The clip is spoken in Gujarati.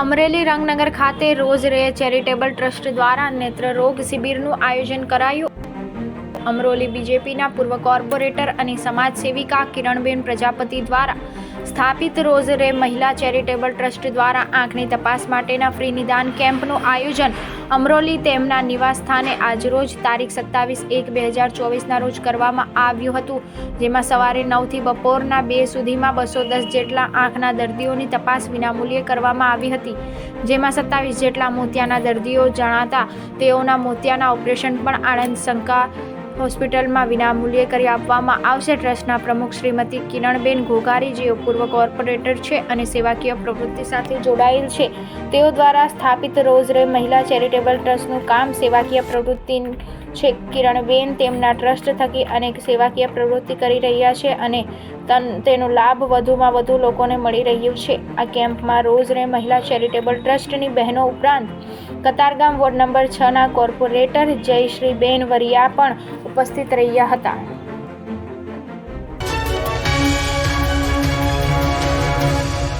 અમરેલી રંગનગર ખાતે રોજ રે ચેરિટેબલ ટ્રસ્ટ દ્વારા નેત્ર રોગ શિબિરનું આયોજન કરાયું. અમરોલી બીજેપીના પૂર્વ કોર્પોરેટર અને સમાજ સેવિકા કિરણબેન પ્રજાપતિ દ્વારા સ્થાપિત રોઝરે મહિલા ચેરિટેબલ ટ્રસ્ટ દ્વારા આંખની તપાસ માટેના ફ્રી નિદાન કેમ્પનું આયોજન. અમરોલી તેમના નિવાસ સ્થાને આજરોજ તારીખ સત્તાવીસ એક બે હજાર ચોવીસના રોજ કરવામાં આવ્યું હતું, જેમાં સવારે નવથી બપોરના બે સુધીમાં બસો દસ જેટલા આંખના દર્દીઓની તપાસ વિનામૂલ્યે કરવામાં આવી હતી, જેમાં સત્તાવીસ જેટલા મોતિયાના દર્દીઓ જણાતા તેઓના મોતિયાના ઓપરેશન પણ આણંદ શંકા હોસ્પિટલમાં વિનામૂલ્યે કરી આપવામાં આવશે ટ્રસ્ટના પ્રમુખ શ્રીમતી કિરણબેન ઘોઘારી, જેઓ પૂર્વ કોર્પોરેટર છે અને સેવાકીય પ્રવૃત્તિ સાથે જોડાયેલ છે. તેઓ દ્વારા સ્થાપિત રોઝ રે મહિલા ચેરિટેબલ ટ્રસ્ટનું કામ સેવાકીય પ્રવૃત્તિ છે. કિરણબેન તેમના ટ્રસ્ટ થકી અનેક સેવાકીય પ્રવૃત્તિ કરી રહ્યા છે અને તન લાભ વધુમાં વધુ લોકોને મળી રહ્યું છે. આ કેમ્પમાં રોઝરે મહિલા ચેરિટેબલ ટ્રસ્ટની બહેનો ઉપરાંત કતારગામ વોર્ડ નંબર છના કોર્પોરેટર જયશ્રીબેન વરિયા પણ ઉપસ્થિત રહ્યા હતા.